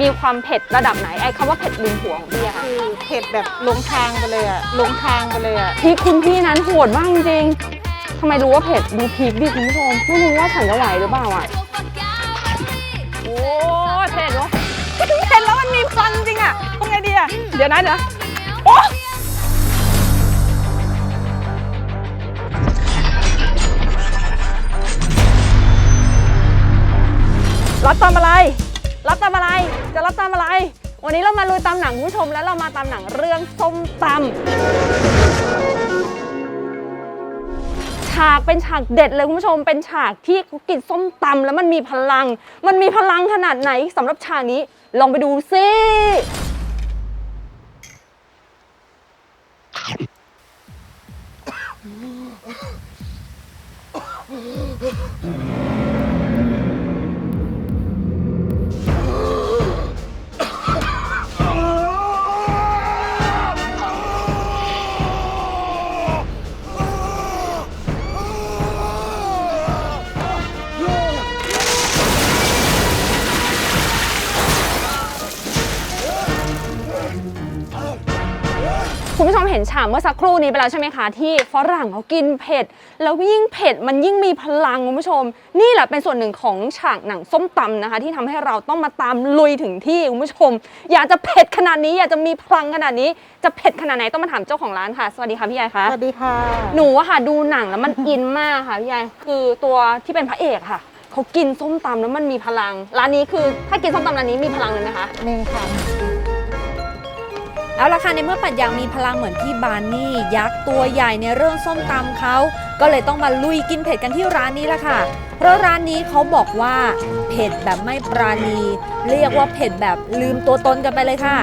มีความเผ็ดระดับไหนไอ้คำว่าเผ็ดลืมผัวของพี่อะค่ะคือเผ็ดแบบลงทางไปเลยอะลงทางไปเลยอะพริกคุณพี่นั้นโหดมากจริงๆทำไมรู้ว่าเผ็ดดูพริกดิคุณผู้ชมไม่รู้ว่าฉันจะไหวหรือเปล่าอะโอ้ยเผ็ดวะเผ็ดแล้วมันมีควันจริงอะทำไงดีอะเดี๋ยวนะเดี๋ยวนะโอ้รับตามอะไร รับตามอะไรจะรับตามอะไร วันนี้เรามาลุยตามหนังคุณผู้ชมแล้วเรามาตามหนังเรื่องส้มตำฉากเป็นฉากเด็ดเลยคุณผู้ชม เป็นฉากที่เขากินส้มตำแล้วมันมีพลัง มันมีพลังขนาดไหนสำหรับฉากนี้ลองไปดูสิ คุณผู้ชมเห็นฉากเมื่อสักครู่นี้ไปแล้วใช่ไหมคะ ที่ฝรั่งเขากินเผ็ด แล้วยิ่งเผ็ดมันยิ่งมีพลังคุณผู้ชม นี่แหละเป็นส่วนหนึ่งของฉากหนังส้มตำนะคะ ที่ทำให้เราต้องมาตามลุยถึงที่คุณผู้ชม อยากจะเผ็ดขนาดนี้ อยากจะมีพลังขนาดนี้จะเผ็ดขนาดไหนต้องมาถามเจ้าของร้านค่ะ สวัสดีค่ะพี่ยายคะสวัสดีค่ะ หนูอะค่ะดูหนังแล้วมันอินมากค่ะพี่ยายคือตัวที่เป็นพระเอกค่ะเขากินส้มตำแล้วมันมีพลัง ร้านนี้คือถ้ากินส้มตำร้านนี้มีพลังเลยไหมคะมีค่ะ เอาละค่ะในเมื่อปัดอยางมีพลังเหมือนพี่บานนี่ยักษ์ตัวใหญ่ในเรื่องส้มตำเขาก็เลยต้องมาลุยกินเผ็ดกันที่ร้านนี้ละค่ะ เพราะร้านนี้เขาบอกว่าเผ็ดแบบไม่ปราณี เรียกว่าเผ็ดแบบลืมตัวตนกันไปเลยค่ะ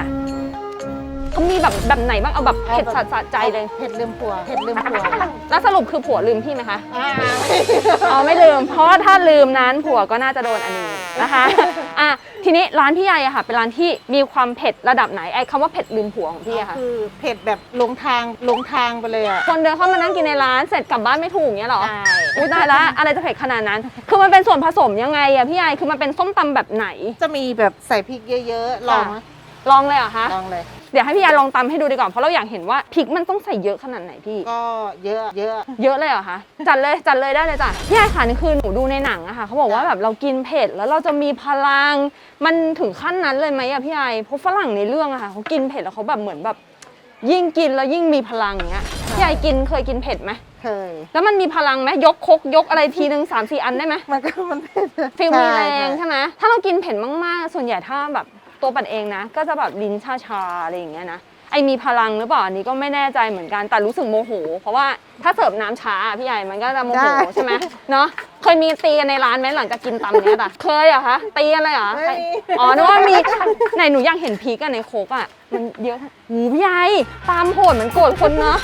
เขามีแบบแบบไหนบ้างเอาแบบเผ็ดสะสะใจเลย เผ็ดลืมผัวเผ็ดลืมผัว แล้วสรุปคือผัวลืมพี่ไหมคะอ่าอ๋อไม่ลืม เพราะว่าถ้าลืมนั้นผัวก็น่าจะโดนอันนี้ นะคะอะทีนี้ร้านพี่ใหญ่อะค่ะ เป็นร้านที่มีความเผ็ดระดับไหนไอ้คำว่าเผ็ดลืมผัวของพี่อะค่ะคือเผ็ดแบบลงทางลงทางไปเลยอะคนเดินเข้ามานั่งกินในร้านเสร็จกลับบ้านไม่ถูกเงี้ยเหรอใช่อุ้ยตายละอะไรจะเผ็ดขนาดนั้น คือมันเป็นส่วนผสมยังไงอะพี่ใหญ่คือมันเป็นส้มตำแบบไหน จะมีแบบใส่พริกเยอะๆลองไหมลองเลยเหรอคะ ลองเลย เดี๋ยวให้พี่ยายลองตำให้ดูดีกว่าเพราะเราอยากเห็นว่าพริกมันต้องใส่เยอะขนาดไหนพี่ ก็เยอะเยอะ เยอะเลยเหรอคะจัดเลยจัดเลยได้เลยจ้ะพี่ไอ้ค่ะนี่คือหนูดูในหนังอะค่ะเขาบอกว่าแบบเรากินเผ็ดแล้วเราจะมีพลัง มันถึงขั้นนั้นเลยไหมอะพี่ไอ้เพราะฝรั่งในเรื่องอะค่ะเขากินเผ็ดแล้วเขาแบบเหมือนแบบ ยิ่งกินแล้วยิ่งมีพลังอย่างเงี้ยพี่ไอ้กินเคยกินเผ็ดไหมเคย แล้วมันมีพลังไหมยกครกยกอะไรทีหนึ่งสามสี่อันได้ไหมมันก็มันเผ็ดฟิลมีแรงใช่ใช่ไหมถ้าเรากินเผ็ดมากๆ ส่วนใหญ่ถ้าแบบ ตัวปัดเองนะ ก็จะแบบลิ้นชาๆอะไรอย่างเงี้ยนะไอมีพลังหรือเปล่าอันนี้ก็ไม่แน่ใจเหมือนกันแต่รู้สึกโมโห เพราะว่าถ้าเสิร์ฟน้ำช้าอะพี่ใหญ่มันก็จะโมโหใช่ไหมเนาะเคยมีตีกันในร้านไหมหลังจากกินตำเนี้ยป่ะเคยเหรอะคะตีกันเลยเหรอไม่มี อ๋อนึกว่ามีไหนหนูอยากเห็นพีกันในโคกอะมันเยอะหูพี่ใหญ่ตามโหดเหมือนโกรธคนเนาะ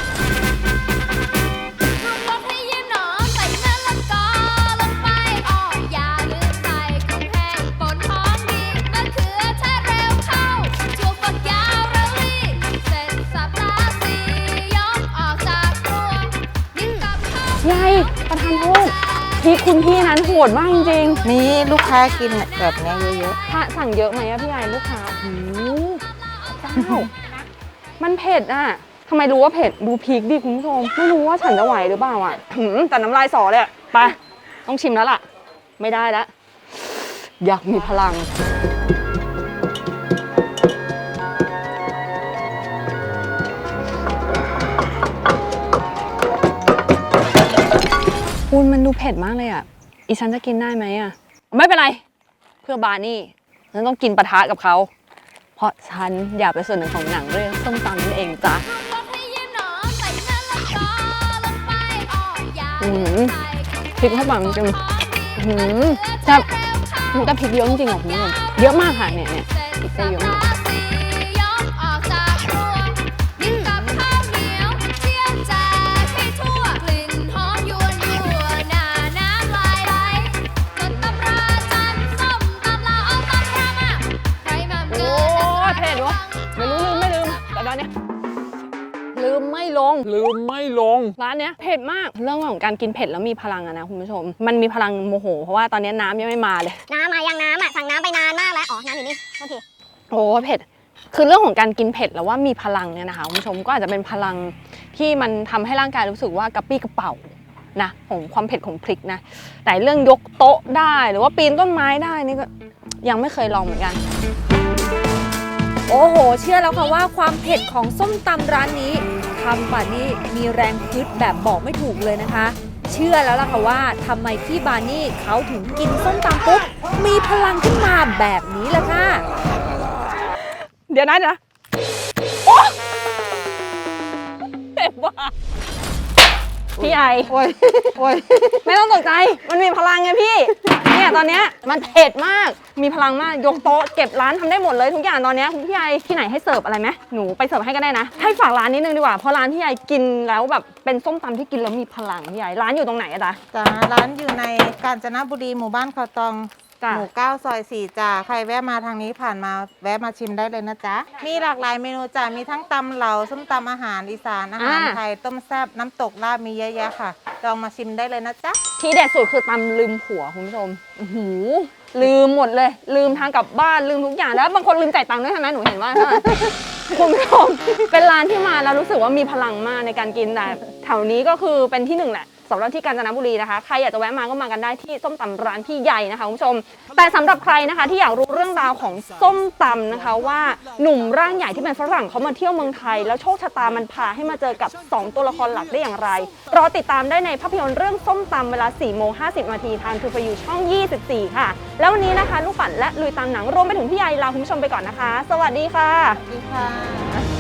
ประธานโทษพริกคุณพี่นั้นโหดมากจริงๆมีลูกค้ากินแบบเนี้ยเยอะถ้าสั่งเยอะไหมอะพี่ไอลูกค้าโอ้โหเจ้ามันเผ็ดอะทำไมรู้ว่าเผ็ดดูพริกดิคุณผู้ชมไม่รู้ว่าฉันจะไหวหรือเปล่าอะหืมแต่น้ำลายสอเลยอะไปต้องชิมแล้วล่ะ ไม่ได้แล้วอยากมีพลัง คุณมันดูเผ็ดมากเลยอะอีฉันจะกินได้ไหมอะไม่เป็นไร เพื่อบาร์นี่ฉันต้องกินปะทะกับเขา เพราะฉันอยากเป็นส่วนหนึ่งของหนังเรื่องส้มตำนั่นเองจ้ะลดให้ยืมหนอใส่มะละกอลงไปอ้ออย่าอืลืมมใส่ของพริกเข้าปากจริงหอมดีๆอื้อหือแซ่บมันก็พริกเยอะจริงๆเหรอคุณผู้ชมเยอะมากค่ะเนี่ยเนี่ยพริกได้เยอะมากยก ลืมแต่ตอนเนี้ยลืมไม่ลง ลืมไม่ลง ร้านเนี้ยเผ็ดมาก เรื่องของการกินเผ็ดแล้วมีพลังอะนะคุณผู้ชม มันมีพลังโมโห เพราะว่าตอนเนี้ยน้ำยังไม่มาเลย น้ำมายังน้ำอะสั่งน้ำไปนานมากแล้ว อ๋อ น้ำอยู่นี่โอเคโอ้เผ็ด คือเรื่องของการกินเผ็ดแล้วว่ามีพลังเนี่ยนะคะคุณผู้ชมก็อาจจะเป็นพลังที่มันทำให้ร่างกายรู้สึกว่ากระปี้กระเป๋านะของความเผ็ดของพริกนะ แต่เรื่องยกโต๊ะได้หรือว่าปีนต้นไม้ได้นี่ก็ยังไม่เคยลองเหมือนกัน โอ้โห เชื่อแล้วค่ะว่าความเผ็ดของส้มตำร้านนี้ทำป่านนี้มีแรงพึดแบบบอกไม่ถูกเลยนะคะ เชื่อแล้วล่ะค่ะว่าทำไมพี่บานี่เขาถึงกินส้มตำปุ๊บมีพลังขึ้นมาแบบนี้ล่ะค่ะ เดี๋ยวนะเดี๋ยวนะโอ๊ะเจ็บว่ะพี่ไอโอ้ยโอ้ยไม่ต้องตกใจ มันมีพลังไงพี่ เนี่ยตอนเนี้ยมันเผ็ดมาก มีพลังมากยกโต๊ะเก็บร้านทำได้หมดเลยทุกอย่างตอนเนี้ยคุณพี่ไอที่ไหนให้เสิร์ฟอะไรไหมหนูไปเสิร์ฟให้ก็ได้นะ ให้ฝากร้านนิดนึงดีกว่าเพราะร้านพี่ไอกินแล้วแบบเป็นส้มตำที่กินแล้วมีพลังพี่ไอร้านอยู่ตรงไหนอะจ๊ะ จ้าร้านอยู่ในกาญจนบุรีหมู่บ้านเขาตองจ้ะ หมู่เก้าซอยสี่จ้าใครแวะมาทางนี้ผ่านมาแวะมาชิมได้เลยนะจ๊ะ มีหลากหลายเมนูจ้ามีทั้งตำเหลาส้มตำอาหารอีสานอาหารไทยต้มแซ่บน้ำตกลาบมีเยอะแยะค่ะ ลองมาชิมได้เลยนะจ๊ะ ที่เด็ดสุดคือตำลืมผัวคุณผู้ชมโอ้โหลืมหมดเลย ลืมทางกลับบ้านลืมทุกอย่างแล้วบางคนลืมจ่ายตังค์ด้วยใช่ไหมหนูเห็นว่าใช่ไหม คุณผู้ชมเป็นร้านที่มาแล้วรู้สึกว่ามีพลังมากในการกินแต่แถวนี้ก็คือเป็นที่หนึ่งแหละ สำหรับที่กาญจนบุรีนะคะ ใครอยากจะแวะมาก็มากันได้ที่ส้มตำร้านพี่ใหญ่นะคะคุณผู้ชม แต่สำหรับใครนะคะที่อยากรู้เรื่องราวของส้มตำนะคะ ว่าหนุ่มร่างใหญ่ที่เป็นฝรั่งเขามาเที่ยวเมืองไทย แล้วโชคชะตามันพาให้มาเจอกับ 2 ตัวละครหลักได้อย่างไร รอติดตามได้ในภาพยนตร์เรื่องส้มตำเวลา4โมง50นาทีทางทูฟยูช่อง 24 ค่ะ แล้ววันนี้นะคะลูกปัดและลุยตามหนังรวมไปถึงพี่ใหญ่ลาคุณผู้ชมไปก่อนนะคะ สวัสดีค่ะ สวัสดีค่ะ